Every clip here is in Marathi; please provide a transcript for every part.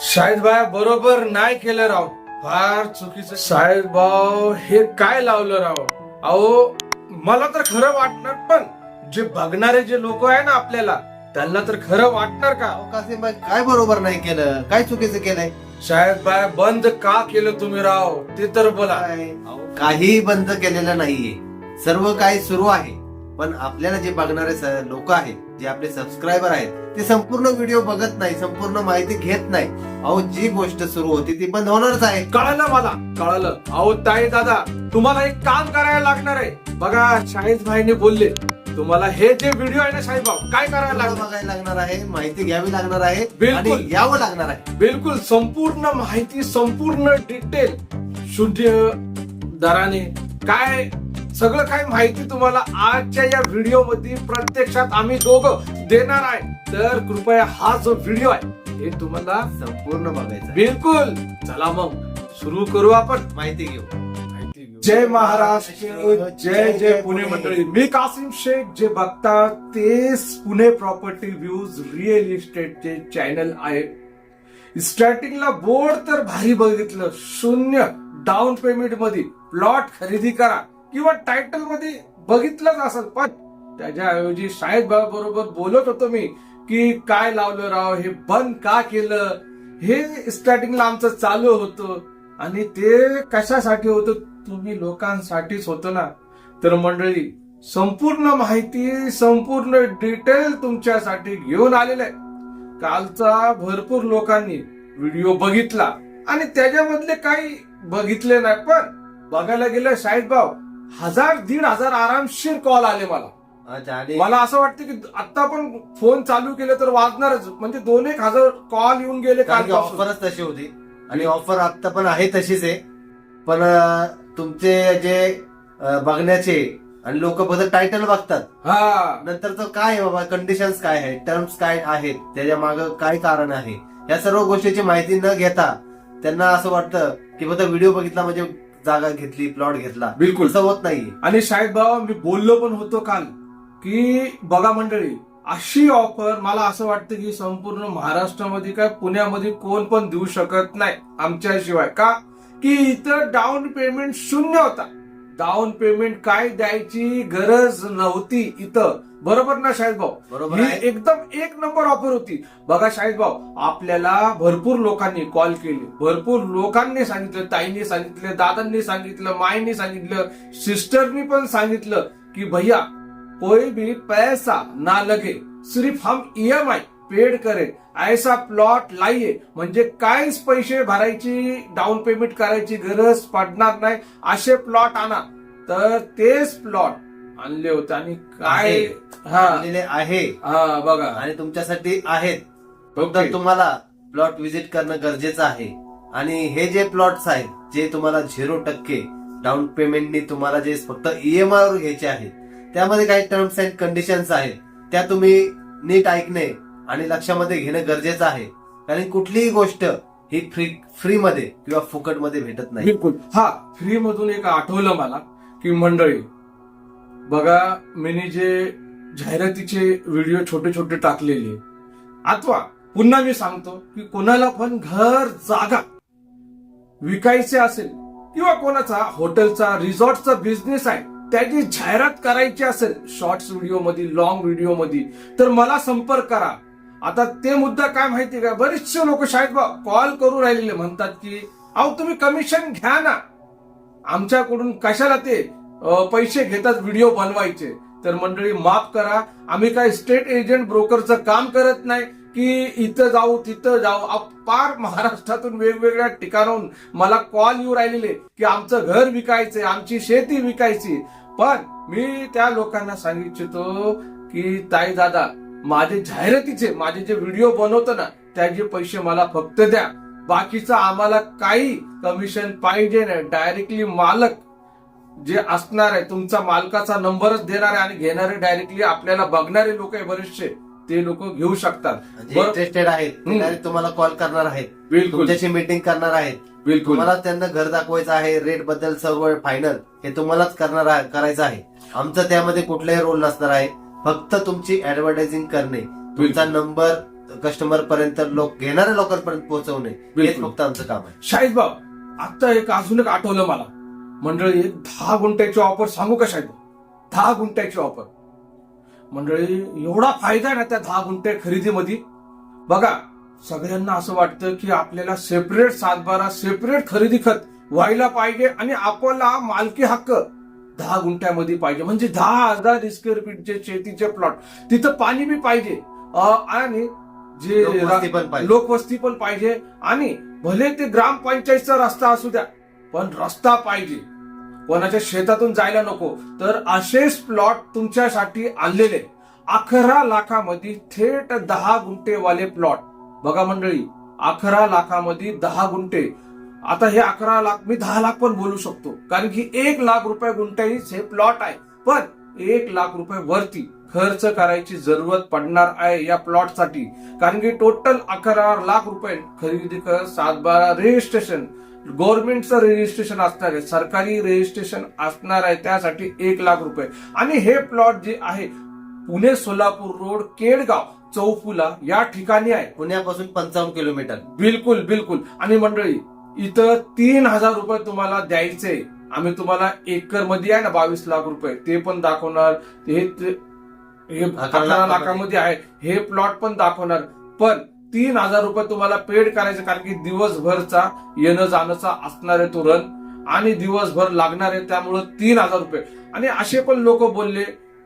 शाहिद भाई बरोबर नाही केलं राव. फार चुकीचं शाहिद भाऊ हे काय लावलं राव? अहो मला तर खरं वाटणार पण जे बघणारे जे लोक आहे ना आपल्याला त्यांना तर खरं वाटणार का? अहो, कासिम भाई काय बरोबर नाही केलं? काय चुकीचं केलंय? शाहिद भाई बंद का केलं तुम्ही राव? ते तर बोला. काय? अहो, काहीही बंद केलेलं नाहीये. सर्व काही सुरू आहे. पण आपल्याला जे बघणारे लोक आहेत जे आपले सबस्क्रायबर आहेत ते संपूर्ण व्हिडिओ बघत नाही संपूर्ण माहिती घेत नाही. अहो जी गोष्ट सुरू होती ती बंद होणारच आहे. कळलं मला कळलं. अहो ताई दादा तुम्हाला एक काम करायला लागणार आहे. बघा शाहिद भाईने बोलले तुम्हाला हे जे व्हिडिओ आहे ना भाऊ काय करायला लागणार? बघायला लागणार आहे माहिती घ्यावी लागणार आहे बिलकुल. आणि यावं लागणार आहे. बिलकुल संपूर्ण माहिती संपूर्ण डिटेल शुद्ध दराने काय सगळं काय माहिती तुम्हाला आजच्या या व्हिडिओमध्ये प्रत्यक्षात आम्ही दोघं देणार आहे. तर कृपया हा जो व्हिडिओ आहे हे तुम्हाला संपूर्ण बघायचं. बिलकुल. चला मग सुरू करू आपण? माहिती घेऊ. जय महाराष्ट्र जय जय पुणे मंडळी. मी कासिम शेख जे बघता तेच पुणे प्रॉपर्टी व्ह्यूज रिअल इस्टेटचे चॅनल आहे स्टार्टिंगला बोर्ड तर भारी बघितलं. शून्य डाऊन पेमेंटमध्ये प्लॉट खरेदी करा. किंवा टायटलमध्ये बघितलंच असेल. पण त्याच्याऐवजी शाहिद बाबा बरोबर बोलत होतो मी की काय लावलं राव हे बंद का केलं? हे स्टार्टिंगला आमचं चालू होतं. आणि ते कशासाठी होतं? तुम्ही लोकांसाठीच होतं ना. तर मंडळी संपूर्ण माहिती संपूर्ण डिटेल तुमच्यासाठी घेऊन आलेलं आहे. कालचा भरपूर लोकांनी व्हिडिओ बघितला. आणि त्याच्यामधले काही बघितले नाही पण बघायला गेलं शाहिद भाऊ हजार दीड हजार आरामशीर कॉल आले मला. अच्छा आणि मला असं वाटतं की आता पण फोन चालू केलं तर वाजणारच. म्हणजे दोन एक हजार कॉल येऊन गेले कारण की ऑफरच तशी होती. आणि ऑफर आता पण आहे तशीच आहे. पण अं, तुमचे जे अं, बघण्याचे आणि लोक फक्त टायटल बघतात. हा. नंतर तो काय आहे बाबा? कंडिशन्स काय आहे टर्म्स काय आहेत? त्याच्या माग काय कारण आहे? या सर्व गोष्टीची माहिती न घेता त्यांना असं वाटतं की फक्त व्हिडिओ बघितला म्हणजे जागा घेतली प्लॉट घेतला. बिलकुल. असं होत नाहीये. आणि शाहिद बाबा मी बोललो पण होतो काल की बघा मंडळी अशी ऑफर मला असं वाटतं की संपूर्ण महाराष्ट्रामध्ये काय पुण्यामध्ये कोण पण देऊ शकत नाही आमच्याशिवाय. का? की इथं डाऊन पेमेंट शून्य होता. डाऊन पेमेंट काय द्यायची गरज नव्हती इथं. बरोबर ना शाहिद भाऊ? बरोबर ही एकदम एक नंबर ऑफर होती बघा शाहिद भाऊ आपल्याला भरपूर लोकांनी कॉल केले. भरपूर लोकांनी सांगितलं ताईंनी सांगितलं दादांनी सांगितलं माईंनी सांगितलं सिस्टरनी पण सांगितलं की भैया कोई भी पैसा ना लगे सिर्फ हम ई एम आई पेड करे. ऐसा प्लॉट लाइये म्हणजे काहीच पैसे भरायची डाऊन पेमेंट करायची गरज पडणार नाही. असे प्लॉट आणा. तर तेच प्लॉट आणले होते आणि काय? आहे. हा. आलेले आहे. हा बघा. आणि तुमच्यासाठी आहेत. फक्त ओके. तुम्हाला प्लॉट व्हिजिट करणं गरजेचं आहे. आणि हे जे प्लॉट्स आहेत जे तुम्हाला झिरो टक्के डाऊन पेमेंटनी तुम्हाला जे फक्त ईएमआय वर घ्यायचे आहेत त्यामध्ये काही टर्म्स अँड कंडिशन्स आहेत. त्या तुम्ही नीट ऐकणे आणि लक्षामध्ये घेणं गरजेचं आहे. कारण कुठलीही गोष्ट ही फ्री फ्री मध्ये किंवा फुकटमध्ये भेटत नाही. बिलकुल. हा फ्री मधून एक आठवलं मला की मंडळी बघा मी जे जाहिरातीचे व्हिडिओ छोटे छोटे टाकलेले अथवा पुन्हा मी सांगतो की कोणाला पण घर जागा विकायचे असेल किंवा कोणाचा हॉटेलचा रिसॉर्टचा बिझनेस आहे त्याची जाहिरात करायची असेल शॉर्ट्स व्हिडिओमध्ये लॉंग व्हिडिओमध्ये तर मला संपर्क करा. आता ते मुद्दा काय माहिती का? बरेचसे लोक शाळेत कॉल करू राहिलेले म्हणतात की अहो तुम्ही कमिशन घ्या ना. आमच्याकडून कशाला ते पैसे घेतात व्हिडिओ बनवायचे. तर मंडळी माफ करा. आम्ही काय स्टेट एजंट ब्रोकरचं काम करत नाही की इथं जाऊ तिथं जाऊ. अ, पार महाराष्ट्रातून वेगवेगळ्या ठिकाणाहून मला कॉल येऊ राहिलेले की आमचं घर विकायचंय आमची शेती विकायची. पण मी त्या लोकांना सांगिततो की ताई दादा माझे जाहिरातीचे माझे जे व्हिडिओ बनवतो ना त्याचे पैसे मला फक्त द्या. बाकीचं आम्हाला काही कमिशन पाहिजे नाही. डायरेक्टली मालक जे असणार आहे तुमचा मालकाचा नंबरच देणार आहे आणि घेणारे डायरेक्टली आपल्याला बघणारे लोक आहे बरेचसे ते लोक घेऊ शकतात. इंटरेस्टेड आहेत ते हम्म. direct तुम्हाला कॉल करणार आहेत. बिलकुल. तुमच्याशी मीटिंग करणार आहेत. बिलकुल. तुम्हाला त्यांना घर दाखवायचं आहे रेटबद्दल सर्व फायनल हे तुम्हालाच करणार आहे करायचं आहे. आमचं त्यामध्ये कुठलाही रोल नसणार आहे. फक्त तुमची ऍडव्हर्टायझिंग करणे तुमचा नंबर कस्टमर पर्यंत लोक घेणाऱ्या लोकांपर्यंत पोहोचवणे हेच बिलकुल. फक्त आमचं काम आहे. शाहीद भाऊ आता एक अजून एक आठवलं मला. मंडळी दहा गुंठ्याची ऑफर सांगू का भाऊ दहा गुंठ्याची ऑफर मंडळी एवढा फायदा आहे ना त्या दहा गुंठे खरेदीमध्ये? बघा सगळ्यांना असं वाटतं की आपल्याला सेपरेट सातबारा सेपरेट खरेदी खत व्हायला पाहिजे आणि आपला मालकी हक्क दहा गुंठ्यामध्ये पाहिजे. म्हणजे दहा हजार स्क्वेअर फीटचे शेतीचे प्लॉट तिथं पाणी बी पाहिजे. आणि जे. लोकवस्ती पण पाहिजे. आणि भले ते ग्रामपंचायतचा रस्ता असू द्या पण रस्ता पाहिजे. कोणाच्या शेतातून जायला नको. तर असेच प्लॉट तुमच्यासाठी आणलेले. अकरा लाखामध्ये थेट दहा गुंठेवाले प्लॉट बघा मंडळी अकरा लाखामध्ये दहा गुंठे. आता हे अकरा लाख मी दहा लाख पण बोलू शकतो. कारण की एक लाख रुपये गुंठेच हे प्लॉट आहे. पण एक लाख रुपये वरती खर्च करायची जरूरत पडणार आहे या प्लॉटसाठी. कारण की टोटल अकरा लाख रुपये खरेदी कर सातबारा रजिस्ट्रेशन गव्हर्नमेंटचं रजिस्ट्रेशन असणार आहे सरकारी रजिस्ट्रेशन असणार आहे त्यासाठी एक लाख रुपये. आणि हे प्लॉट जे आहे पुणे सोलापूर रोड केडगाव चौफुला या ठिकाणी आहे. पुण्यापासून पंचावन्न किलोमीटर. बिलकुल बिलकुल. आणि मंडळी इथं तीन हजार रुपये तुम्हाला द्यायचे. आम्ही तुम्हाला एकरमध्ये आहे ना बावीस लाख रुपये. ते पण दाखवणार. हे. लाखामध्ये. आहे. हे प्लॉट पण दाखवणार. पण तीन हजार रुपये तुम्हाला पेड करायचे कारण की दिवसभरचा येणं जाणंचा असणार आहे तो रन आणि दिवसभर लागणार आहे त्यामुळं तीन हजार रुपये. आणि असे पण लोक बोलले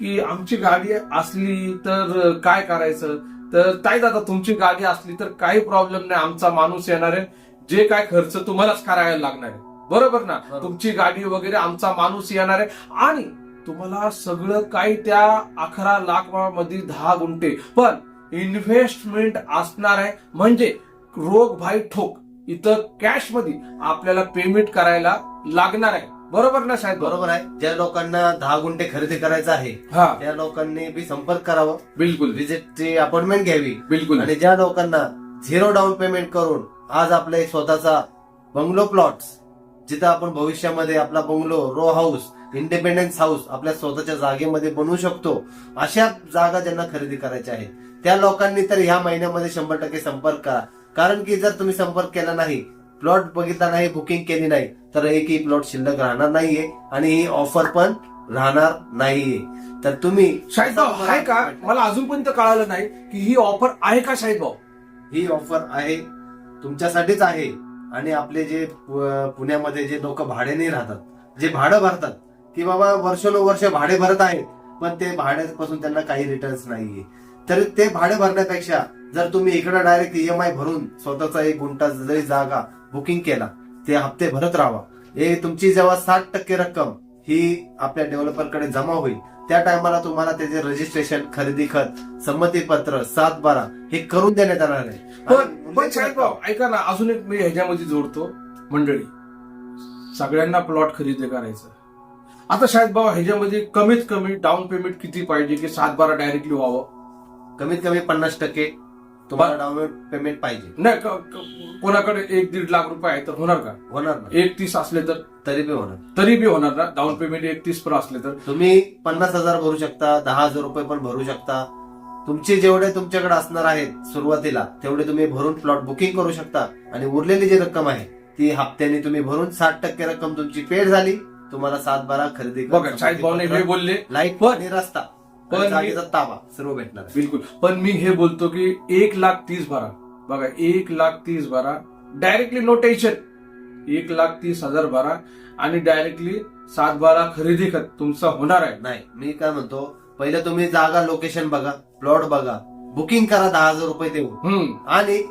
की आमची गाडी असली तर काय करायचं? तर ताई दादा तुमची गाडी असली तर काही प्रॉब्लेम नाही आमचा माणूस येणार आहे. जे काय खर्च तुम्हालाच करायला लागणार आहे. बरोबर ना. तुमची गाडी वगैरे आमचा माणूस येणार आहे. आणि तुम्हाला सगळं काही त्या अकरा लाखमध्ये दहा गुंठे. पण इन्व्हेस्टमेंट असणार आहे. म्हणजे रोग भाई ठोक इथं कॅशमध्ये आपल्याला पेमेंट करायला लागणार आहे. बरोबर ना साहेब? बरोबर आहे. ज्या लोकांना दहा गुंठे खरेदी करायचं आहे हा. त्या लोकांनी बी संपर्क करावा. बिलकुल. विजिटची अपॉइंटमेंट घ्यावी. बिलकुल. आणि ज्या लोकांना झिरो डाऊन पेमेंट करून आज आपला एक स्वतःचा बंगलो प्लॉट्स जिथं आपण भविष्यामध्ये आपला bungalow row house independence house आपल्या स्वतःच्या जागेमध्ये बनवू शकतो. अशा जागा ज्यांना खरेदी करायच्या आहेत. त्या लोकांनी तर ह्या महिन्यामध्ये शंभर टक्के संपर्क करा. कारण की जर तुम्ही संपर्क केला नाही प्लॉट बघितला नाही बुकिंग केली नाही तर एकही प्लॉट शिल्लक राहणार नाहीये आणि ही ऑफर पण राहणार नाहीये. तर तुम्ही शाहीद भाऊ आहे का? मला अजूनपर्यंत कळालं नाही की ही ऑफर आहे का शाहीद भाऊ? ही ऑफर आहे तुमच्यासाठीच आहे. आणि आपले जे पु- पुण्यामध्ये जे लोक भाड्याने राहतात जे भाडं भरतात की बाबा वर्षानुवर्ष भाडे भरत आहेत पण ते भाड्यापासून त्यांना काही रिटर्न्स नाहीये. तर ते भाडे भरण्यापेक्षा जर तुम्ही इकडे डायरेक्ट ईएमआय भरून स्वतःचा एक गुंठा जरी जागा बुकिंग केला ते हप्ते भरत राहावा. हे तुमची जेव्हा साठ टक्के रक्कम ही आपल्या डेव्हलपरकडे जमा होईल त्या टायमाला तुम्हाला त्याचे रजिस्ट्रेशन खरेदी खत संमतीपत्र सात बारा हे करून देण्यात येणार आहे. ऐका ना अजून एक मी ह्याच्यामध्ये जोडतो. मंडळी सगळ्यांना प्लॉट खरेदी करायचं. आता शाहीद भाऊ ह्याच्यामध्ये कमीत कमी डाऊन पेमेंट किती पाहिजे की सात बारा डायरेक्टली व्हावं? कमीत कमी पन्नास टक्के तुम्हाला डाऊन पेमेंट पाहिजे. नाही क- क- कोणाकडे एक दीड लाख रुपये आहे तर होणार का? होणार ना. एक तीस असले तर? तरी बी होणार. तरी बी होणार ना? डाऊन पेमेंट एक तीस पर असले तर? तुम्ही पन्नास हजार भरू शकता दहा हजार रुपये पण भरू शकता. तुमचे जेवढे तुमच्याकडे असणार आहेत सुरुवातीला तेवढे तुम्ही भरून प्लॉट बुकिंग करू शकता. आणि उरलेली जी रक्कम आहे ती हप्त्याने तुम्ही भरून साठ टक्के रक्कम तुमची पेड झाली. तुम्हाला सात बारा खरेदी बघा शाहीद हे बोलले. लाइट पण- आणि रस्ता. पण जागेचा ताबा सर्व भेटणार. बिलकुल. पण मी हे बोलतो की एक लाख तीस भरा बघा एक लाख तीस भरा डायरेक्टली नो टेन्शन एक लाख तीस हजार भरा आणि डायरेक्टली सात बारा खरेदी खत तुमचा होणार आहे. नाही मी काय म्हणतो पहिलं तुम्ही जागा लोकेशन बघा प्लॉट बघा. बुकिंग करा दहा हजार रुपये हम्म. आणि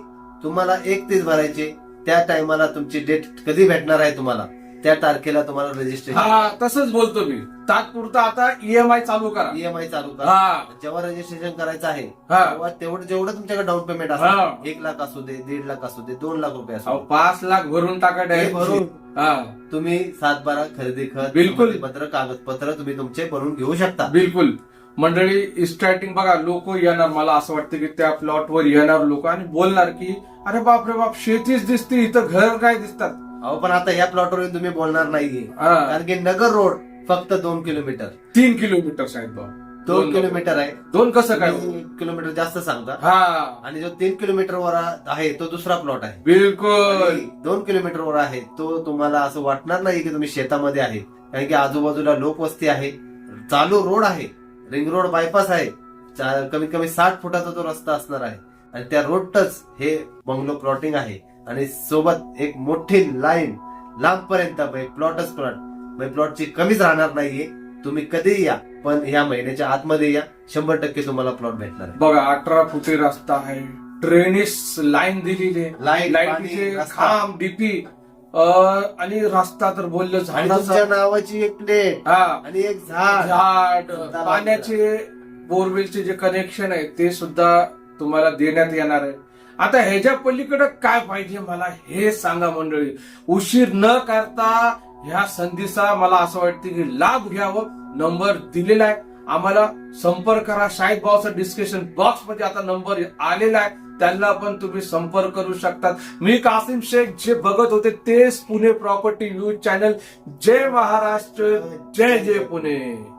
तुम्हाला एक तीस भरायचे त्या टायमाला तुमची डेट कधी भेटणार आहे तुम्हाला? त्या तारखेला तुम्हाला रजिस्ट्रेशन हा तसंच बोलतो मी तात्पुरता आता ईएमआय चालू करा ईएमआय चालू करा हा जेव्हा रजिस्ट्रेशन करायचं आहे हा. तेव्हा तेवढं जेवढं तुमच्याकडे डाऊन पेमेंट हा. असतं एक लाख असू दे दीड लाख असू दे दोन लाख रुपये अहो, असू दे. पाच लाख भरून टाका डायरेक्ट भरून. हा तुम्ही सात बारा खरेदी खत बिलकुल. पत्र कागदपत्र तुम्ही तुमचे भरून घेऊ शकता बिलकुल मंडळी स्टार्टिंग बघा लोक येणार मला असं वाटतं की त्या प्लॉटवर येणार लोक आणि बोलणार की अरे बाप रे बाप शेतीच दिसते इथं घर काय दिसतात अहो पण आता या प्लॉटवर तुम्ही बोलणार नाहीये. हा. कारण की नगर रोड फक्त दोन किलोमीटर. तीन किलोमीटर साहेब भाऊ दोन किलोमीटर आहे. दोन कसं काय? तुम्ही किलोमीटर जास्त सांगता. हा. आणि जो तीन किलोमीटर वर आहे तो दुसरा प्लॉट आहे. बिलकुल. आणि दोन किलोमीटर वर आहे तो तुम्हाला असं वाटणार नाही की तुम्ही शेतामध्ये आहे. कारण की आजूबाजूला लोकवस्ती आहे. चालू रोड आहे. रिंग रोड बायपास आहे. चा- कमीत कमी साठ फुटाचा तो रस्ता असणार आहे. आणि त्या रोड टच हे बंगलो प्लॉटिंग आहे. आणि सोबत एक मोठी लाईन लांबपर्यंत प्लॉटच प्लॉट प्लॉटची कमीच राहणार नाहीये. तुम्ही कधीही या पण ह्या महिन्याच्या आतमध्ये या. शंभर टक्के तुम्हाला प्लॉट भेटणार आहे. बघा अठरा फुटे रस्ता आहे. ड्रेनेज लाईन दिलेली आहे. लाईटीचे पाणी, रस्ता. खांब डीपी आणि रस्ता तर बोललं आणि तुमच्या झाडाचा नावाची एक प्लेट हा. आणि एक झाड. झाड पाण्याचे बोरवेलचे जे कनेक्शन आहे ते सुद्धा तुम्हाला देण्यात येणार आहे. आता ह्याच्या पलीकडे काय पाहिजे मला हे सांगा मंडळी. उशीर न करता ह्या संधीचा मला असं वाटतं की लाभ घ्यावं. नंबर दिलेला आहे. आम्हाला संपर्क करा. शाहीद भाऊचा डिस्कशन बॉक्समध्ये आता नंबर आलेला आहे. त्यांना पण तुम्ही संपर्क करू शकतात. मी कासिम शेख जे बघत होते तेच पुणे प्रॉपर्टी न्यूज चॅनल. जय महाराष्ट्र. जय जय पुणे.